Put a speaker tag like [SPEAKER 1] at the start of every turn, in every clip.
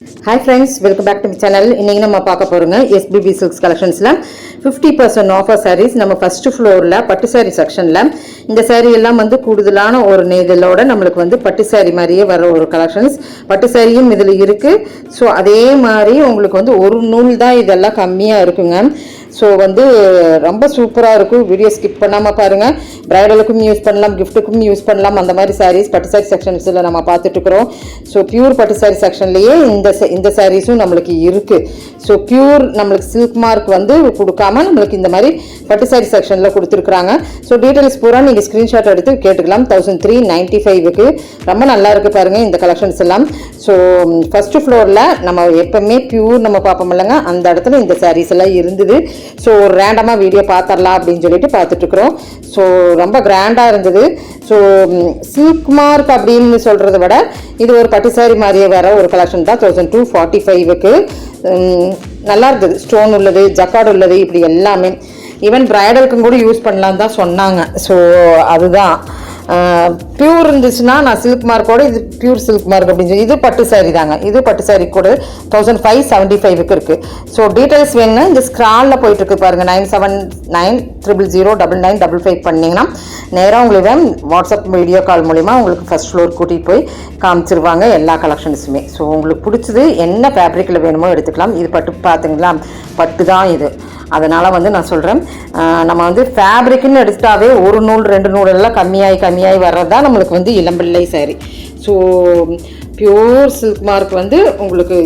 [SPEAKER 1] Hi friends welcome back to channel இன்னைக்கு நம்ம பார்க்க போறோங்க எஸ்பிபி சில்க்ஸ் கலெக்ஷன்ஸில் ஃபிஃப்டி பர்சன்ட் ஆஃபர் சாரீஸ் நம்ம ஃபர்ஸ்ட் ஃப்ளோரில் பட்டு சாரி செக்ஷனில் இந்த சாரீ எல்லாம் வந்து கூடுதலான ஒரு நெய்தலோட நம்மளுக்கு வந்து பட்டு சாரி மாதிரியே வர ஒரு கலெக்ஷன்ஸ் பட்டு சாரியும் இதில் இருக்குது ஸோ அதே மாதிரி உங்களுக்கு வந்து ஒரு நூல் தான் இதெல்லாம் கம்மியாக இருக்குங்க. ஸோ வந்து ரொம்ப சூப்பராக இருக்கும். வீடியோ ஸ்கிப் பண்ணாமல் பாருங்கள் ப்ரைடலுக்கும் யூஸ் பண்ணலாம் கிஃப்ட்டுக்கும் யூஸ் பண்ணலாம். அந்த மாதிரி சாரீஸ் பட்டு சாரி செக்ஷன்ஸில் நம்ம பார்த்துட்ருக்குறோம் ஸோ பியூர் பட்டு சாரி செக்ஷன்லேயே இந்த இந்த சாரீஸும் நம்மளுக்கு இருக்குது ஸோ பியூர் நம்மளுக்கு சில்க் மார்க் வந்து கொடுக்காம நம்மளுக்கு இந்த மாதிரி பட்டு சாரி செக்ஷனில் கொடுத்துருக்குறாங்க. ஸோ டீட்டெயில்ஸ் பூரா நீங்கள் ஸ்க்ரீன்ஷாட் எடுத்து கேட்டுக்கலாம். தௌசண்ட் த்ரீ நைன்ட்டி ஃபைவுக்கு ரொம்ப நல்லா இருக்குது பாருங்கள் இந்த கலெக்ஷன்ஸ் எல்லாம். ஸோ ஃபஸ்ட்டு ஃப்ளோரில் நம்ம எப்பவுமே பியூர் நம்ம பார்ப்போம் இல்லைங்க. அந்த இடத்துல இந்த சாரீஸ் எல்லாம் இருந்தது. ஸோ ஒரு ரேண்டமாக வீடியோ பார்த்துடலாம் அப்படின்னு சொல்லிட்டு பார்த்துட்ருக்குறோம் ஸோ ரொம்ப கிராண்டாக இருந்தது. ஸோ சில்க் மார்க் அப்படின்னு சொல்கிறத விட இது ஒரு பட்டு சாரி மாதிரியே வேறு ஒரு கலெக்ஷன் தான். தௌசண்ட் டூ ஃபார்ட்டி ஃபைவுக்கு நல்லா இருந்தது. ஸ்டோன் உள்ளது ஜக்கார்டு உள்ளது இப்படி எல்லாமே. ஈவன் பிரைடலுக்கும் கூட யூஸ் பண்ணலான்னு தான் சொன்னாங்க. ஸோ அதுதான். பியூர் இருந்துச்சுன்னா நான் சில்க் மார்க்கோட இது பியூர் சில்க் மார்க் அப்படின்னு சொல்லி இது பட்டு சாரி தாங்க. இது பட்டு சாரி கூட தௌசண்ட் ஃபைவ் செவன்ட்டி ஃபைவுக்கு இருக்குது ஸோ டீட்டெயில்ஸ் வேணும்னா இந்த ஸ்க்ராலில் போயிட்டு இருக்கு nine seven nine triple zero double nine double five பண்ணிங்கன்னா நேராக உங்களுக்கு வாட்ஸ்அப் வீடியோ கால் மூலிமா உங்களுக்கு ஃபர்ஸ்ட் ஃப்ளோர் கூட்டிகிட்டு போய் காமிச்சிருவாங்க எல்லா கலெக்ஷன்ஸுமே ஸோ உங்களுக்கு பிடிச்சது என்ன ஃபேப்ரிக்கில் வேணுமோ எடுத்துக்கலாம். இது பட்டு பார்த்துங்களா பட்டு தான் இது. அதனால் வந்து நான் சொல்கிறேன் நம்ம வந்து ஃபேப்ரிக்னு எடுத்துட்டாவே ஒரு நூல் ரெண்டு நூல் எல்லாம் கம்மியாகி கம்மியாகி வர்றது தான் நம்மளுக்கு வந்து Elampillai saree so pure silk mark வந்து உங்களுக்கு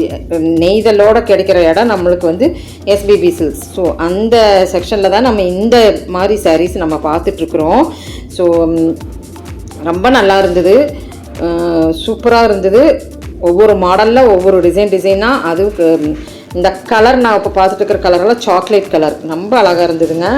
[SPEAKER 1] நெய்தலோட கிடைக்கிற இடம் நம்மளுக்கு வந்து எஸ்பிபி சில்க்ஸ் ஸோ அந்த செக்ஷனில் தான் நம்ம இந்த மாதிரி சாரீஸ் நம்ம பார்த்துட்ருக்குறோம். ஸோ ரொம்ப நல்லா இருந்தது. சூப்பராக இருந்தது. ஒவ்வொரு மாடலில் ஒவ்வொரு டிசைன் டிசைனாக அதுக்கு இந்த கலர் நான் இப்போ பார்த்துட்டு இருக்கிற கலரெல்லாம் சாக்லேட் கலர் ரொம்ப அழகாக இருந்ததுங்க.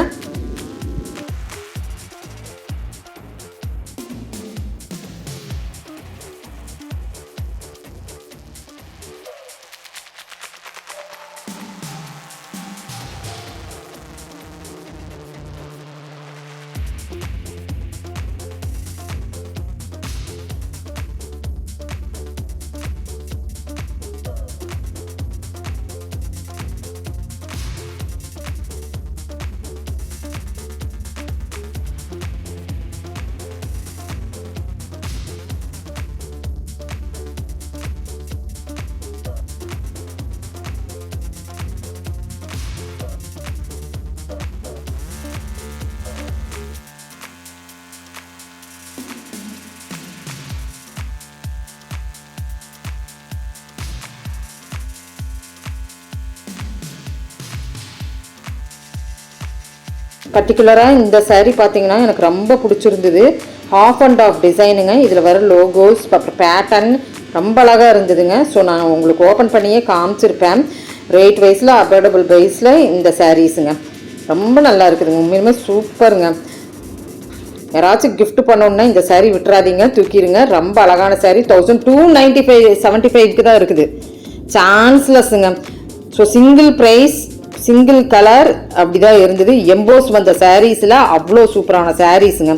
[SPEAKER 1] பர்டிகுலராக இந்த சேரீ பார்த்தீங்கன்னா எனக்கு ரொம்ப பிடிச்சிருந்தது. ஆஃப் அண்ட் ஆஃப் டிசைனுங்க இதில் வர லோகோஸ் அப்புறம் பேட்டர்ன் ரொம்ப அழகாக இருந்ததுங்க. ஸோ நான் உங்களுக்கு ஓப்பன் பண்ணியே காமிச்சிருப்பேன். ரேட் வைஸில் அஃபோர்டபுள் ப்ரைஸில் இந்த சாரீஸுங்க ரொம்ப நல்லா இருக்குதுங்க. உண்மையுமே சூப்பருங்க யாராச்சும் கிஃப்ட் பண்ணணுன்னா இந்த சாரீ விட்டுறாதீங்க. தூக்கிடுங்க. ரொம்ப அழகான saree thousand two ninety five seventy ஃபைவ்க்கு தான் இருக்குது. சான்ஸ்லெஸ்ஸுங்க so single price single colour அப்படி தான் இருந்தது. எம்போஸ் வந்த சாரீஸில் அவ்வளோ சூப்பரான சாரீஸுங்க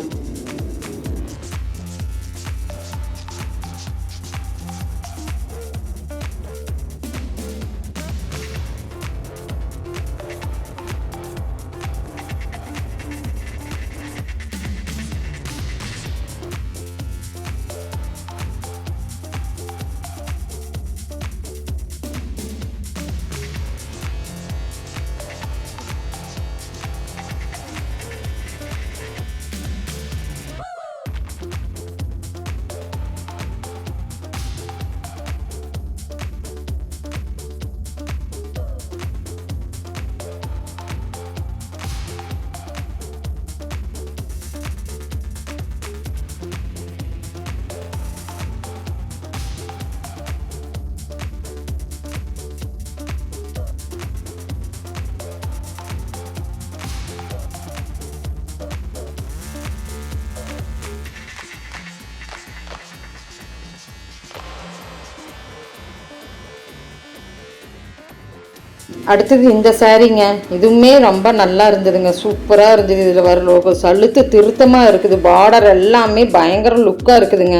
[SPEAKER 1] அடுத்தது இந்த சாரீங்க. இதுவுமே ரொம்ப நல்லா இருந்ததுங்க. சூப்பராக இருந்தது இதில் வர லோகோ சழுத்து திருத்தமாக இருக்குது. பார்டர் எல்லாமே பயங்கர லுக்காக இருக்குதுங்க.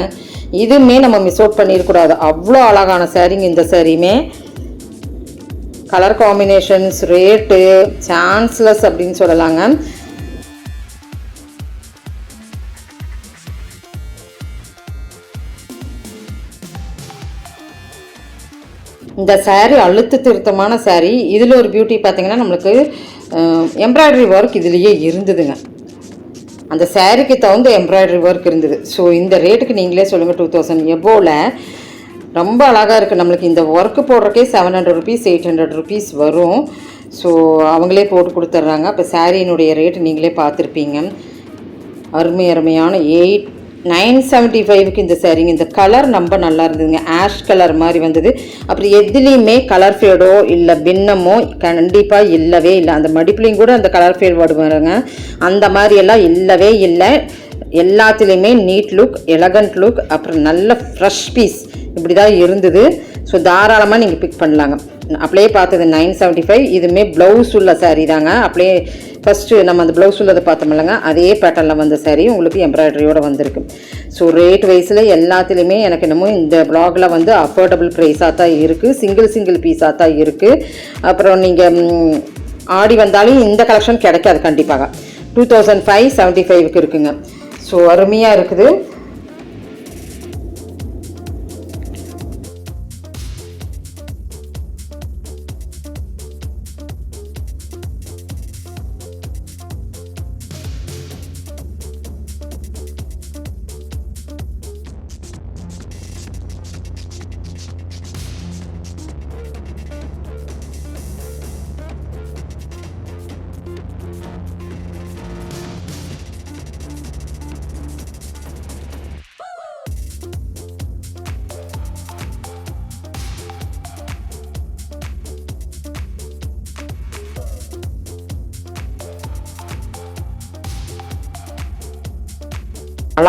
[SPEAKER 1] இதுவுமே நம்ம மிஸ் அவுட் பண்ணிடக்கூடாது. அவ்வளோ அழகான சாரீங்க இந்த சாரியுமே கலர் காம்பினேஷன்ஸ் ரேட்டு சான்ஸ்லெஸ் அப்படின்னு சொல்லலாங்க. இந்த saree அழுத்த திருத்தமான saree இதில் ஒரு பியூட்டி பார்த்தீங்கன்னா நம்மளுக்கு எம்ப்ராய்டரி ஒர்க் இதுலேயே இருந்ததுங்க. அந்த சாரீக்கு தகுந்த எம்ப்ராய்டரி ஒர்க் இருந்தது. ஸோ இந்த ரேட்டுக்கு நீங்களே சொல்லுங்கள் டூ தௌசண்ட் எபோவில் ரொம்ப அழகாக இருக்குது நம்மளுக்கு இந்த work போடுறக்கே seven hundred rupees eight hundred rupees வரும். ஸோ அவங்களே போட்டு கொடுத்துட்றாங்க. அப்போ சாரீனுடைய ரேட்டு நீங்களே பார்த்துருப்பீங்க. அருமை அருமையான எயிட் நைன் செவன்ட்டி ஃபைவ்க்கு இந்த சேரீங்க இந்த கலர் ரொம்ப நல்லா இருந்ததுங்க. ஆஷ் கலர் மாதிரி வந்தது. அப்புறம் எதுலேயுமே கலர் ஃபேடோ இல்லை பின்னமோ கண்டிப்பாக இல்லவே இல்லை. அந்த மடிப்புலையும் கூட அந்த கலர் ஃபேட் வருவாங்க அந்த மாதிரியெல்லாம் இல்லவே இல்லை. எல்லாத்துலேயுமே நீட் லுக் எலகண்ட் லுக் அப்புறம் நல்ல ஃப்ரெஷ் பீஸ் இப்படி தான் இருந்தது. ஸோ தாராளமாக நீங்கள் பிக் பண்ணலாங்க. அப்படியே பார்த்தது நைன் செவன்ட்டி ஃபைவ் இதுவுமே ப்ளவுஸ் உள்ள சாரீ தாங்க. அப்படியே ஃபஸ்ட்டு நம்ம அந்த ப்ளவுஸ் உள்ளதை பார்த்தோம்லங்க அதே பேட்டர்னில் வந்த saree உங்களுக்கு எம்ப்ராய்டரியோடு வந்திருக்கு. ஸோ ரேட் வைஸில் எல்லாத்துலேயுமே எனக்கு என்னமோ இந்த ப்ளாகில் வந்து அஃபோர்டபுள் ப்ரைஸாக தான் இருக்குது சிங்கிள் சிங்கிள் பீஸாக தான் இருக்குது அப்புறம் நீங்கள் ஆடி வந்தாலும் இந்த கலெக்ஷன் கிடைக்காது கண்டிப்பாக. டூ தௌசண்ட் ஃபைவ் செவன்ட்டி ஃபைவ்க்கு இருக்குங்க. ஸோ அருமையாக இருக்குது.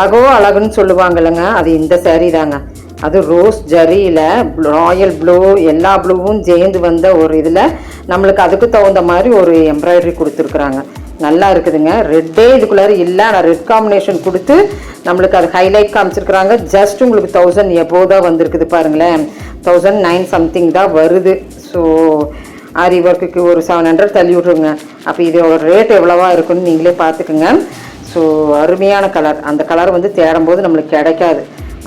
[SPEAKER 1] அழகோ அழகுன்னு சொல்லுவாங்கல்லங்க. அது இந்த சேரீ தாங்க. அது ரோஸ் ஜரியில் ராயல் ப்ளூ எல்லா ப்ளூவும் சேர்ந்து வந்த ஒரு இதில் நம்மளுக்கு அதுக்கு தகுந்த மாதிரி ஒரு எம்ப்ராய்டரி கொடுத்துருக்குறாங்க. நல்லா இருக்குதுங்க. ரெட்டே இதுக்குள்ளார இல்லை. ஆனால் ரெட் காம்பினேஷன் கொடுத்து நம்மளுக்கு அது ஹைலைட் காமிச்சிருக்கிறாங்க. ஜஸ்ட் உங்களுக்கு தௌசண்ட் எப்போ தான் வந்திருக்குது பாருங்களேன். தௌசண்ட் நைன் சம்திங் தான் வருது. ஸோ ஆரி ஒர்க்குக்கு ஒரு செவன் ஹண்ட்ரட் தள்ளி விட்ருங்க. அப்போ இதோட ரேட் எவ்வளவா இருக்குன்னு நீங்களே பார்த்துக்குங்க. ஸோ அருமையான கலர் அந்த கலர் வந்து தேடும்போது நம்மளுக்கு கிடைக்காது.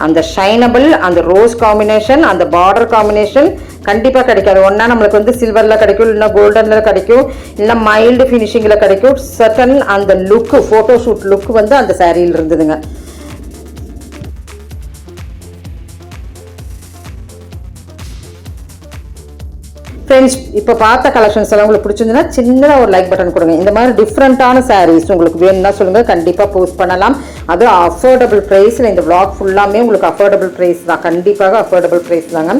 [SPEAKER 1] அந்த ஷைனபிள் அந்த ரோஸ் காம்பினேஷன் அந்த பார்டர் காம்பினேஷன் கண்டிப்பாக கிடைக்காது. ஒன்றா நம்மளுக்கு வந்து சில்வரில் கிடைக்கும் இல்லைனா கோல்டனில் கிடைக்கும் இல்லை மைல்டு ஃபினிஷிங்கில் கிடைக்கும். சர்டன் அந்த லுக்கு ஃபோட்டோ ஷூட் லுக் வந்து அந்த சாரியில் இருந்ததுங்க. ஃப்ரெண்ட்ஸ் இப்போ பார்த்த கலெக்ஷன்ஸ் எல்லாம் உங்களுக்கு பிடிச்சிருந்துன்னா சின்னதாக ஒரு லைக் பட்டன் கொடுங்க. இந்த மாதிரி டிஃப்ரெண்ட்டான சாரீஸ் உங்களுக்கு வேணும்னா சொல்லுங்கள் கண்டிப்பாக போஸ்ட் பண்ணலாம். அது அஃபோர்டபுள் ப்ரைஸில் இந்த விளாக் ஃபுல்லாமே உங்களுக்கு அஃபோர்டபுள் ப்ரைஸ் தான். கண்டிப்பாக அஃபோர்டபுள் ப்ரைஸ் தாங்க.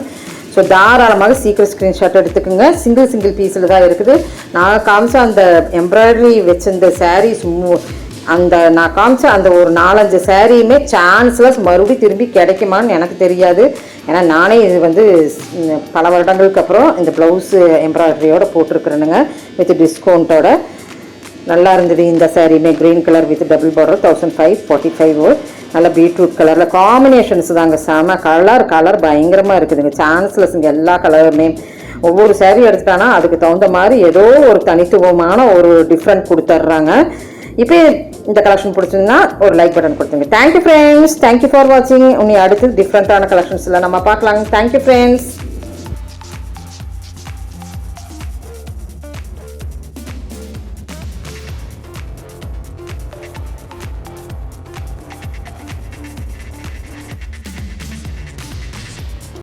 [SPEAKER 1] ஸோ தாராளமாக சீக்கிரம் ஸ்க்ரீன்ஷாட் எடுத்துக்கோங்க. சிங்கிள் சிங்கிள் பீஸில் தான் இருக்குது. நான் காமிச்ச அந்த எம்ப்ராய்டரி வச்சிருந்த சாரீஸ் அந்த நான் காமிச்ச அந்த ஒரு நாலஞ்சு சாரியுமே சான்ஸ்லெஸ் மறுபடியும் திரும்பி கிடைக்குமான்னு எனக்கு தெரியாது. ஏன்னா நானே இது வந்து பல வருடங்களுக்கு அப்புறம் இந்த ப்ளவுஸு எம்ப்ராய்டரியோட போட்டிருக்கிறேனுங்க வித் டிஸ்கவுண்ட்டோட நல்லா இருந்தது இந்த சாரீமே green colour with double border thousand five forty five நல்ல பீட்ரூட் கலரில் காம்பினேஷன்ஸ் தாங்க செம கலர் கலர் பயங்கரமாக இருக்குதுங்க. சான்ஸ்லெஸ்ங்க எல்லா கலருமே ஒவ்வொரு சேரீ எடுத்துட்டானா அதுக்கு தகுந்த மாதிரி ஏதோ ஒரு தனித்துவமான ஒரு டிஃப்ரெண்ட் கொடுத்துட்றாங்க இப்போ இந்த கலெக்ஷன் பிடிச்சிருந்தா ஒரு லைக் பட்டன் கொடுத்துங்க thank you friends thank you for வாட்சிங் உன்னை அடுத்து டிஃப்ரெண்ட்டான கலெக்ஷன்ஸில் நம்ம பார்க்கலாங்க தேங்க்யூ ஃப்ரெண்ட்ஸ்